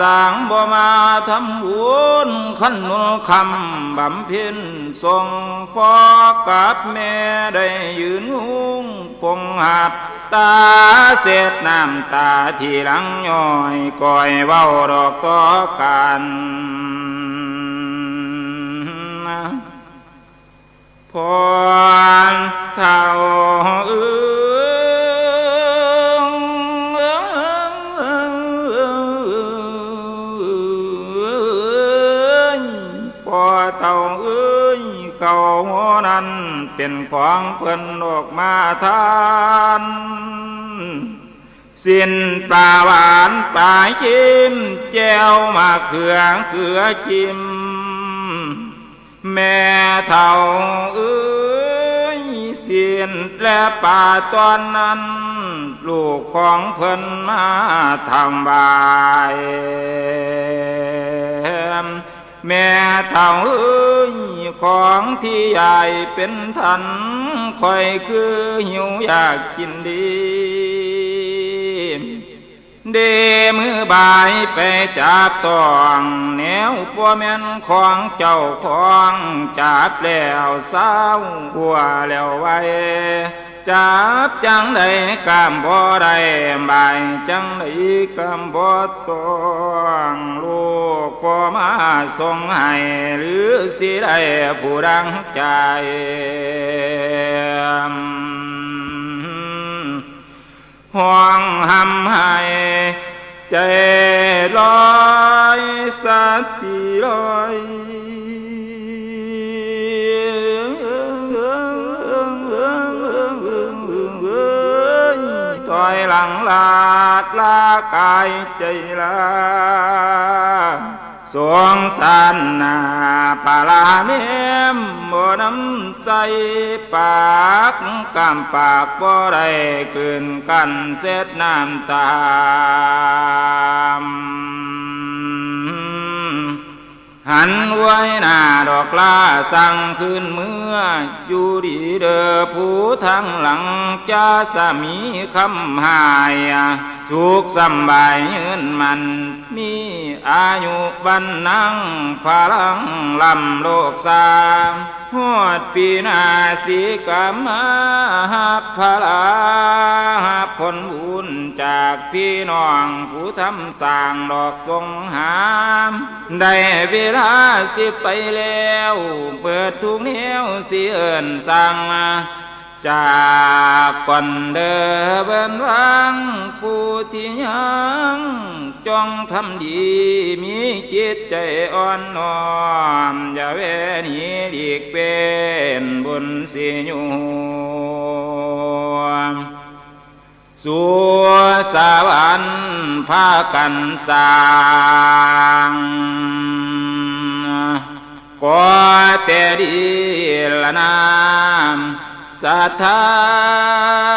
สังบ่มาทำบุญขันนุนคำบำเพ็ญทรงพ่อกับแม่ได้ยืนหุ้งปงหัดตาเสดน้ำตาที่หลังย้อยก่อยเว้าดอกต่อกันพรเท่าอื้อ เต่าเอ้ยเขาหัวนั้นเป็นของเพิ่นออกมาทานสิ้นปลาหวานปลาชิมแจวมาเขือเขือจิม แม่เท่าเอ้ยเสียนและป่าตอนนั้น ลูกของเพิ่นมาทำบาย แม่เท่าเอ้ยของที่ใหญ่เป็นทันคอยคือหิวอยากกินดี เดมือบายไปจับตองแนวปัวแม่นของเจ้าของจับแล้วเศร้าหัวแล้วไว้ จับจังได้กำบ่ได้บายจังได้กำบ่ต้องลูกก็มาส่งให้หรือสิได้ผู้ดังใจห่วงหำให้ใจลอยสัตติลอย ถอยหลังลาดลากายใจลาสวงสันนาปาลาเนมบ่น้ำใสปากกำปากบ่ได้คืนกันเสร็จน้ำตาม หันไว้หน้าดอกลาสั่งคืนเมื่อ อยู่ดีเดอผู้ทั้งหลังจะสามีคำหายสุขสำบายยืนมัน มีอายุบันนังพลังลำโลกสามหอดปีนาสีกามาหักพลาหักผลบุญากพี่น้องผู้ทำสร้างดอกทรงหามได้เวลาสิไปแล้ว เปิดทุกแนวสิเอินสั่งจากก่อนเดินเบินวังผู้ที่ยังจงทำดีมีจิตใจอ่อนน้อมอย่าเวนีหลีกเป็นบุญสิยู สัวสวรรค์พากันสร้างก็แต่ดีละนามสัทธา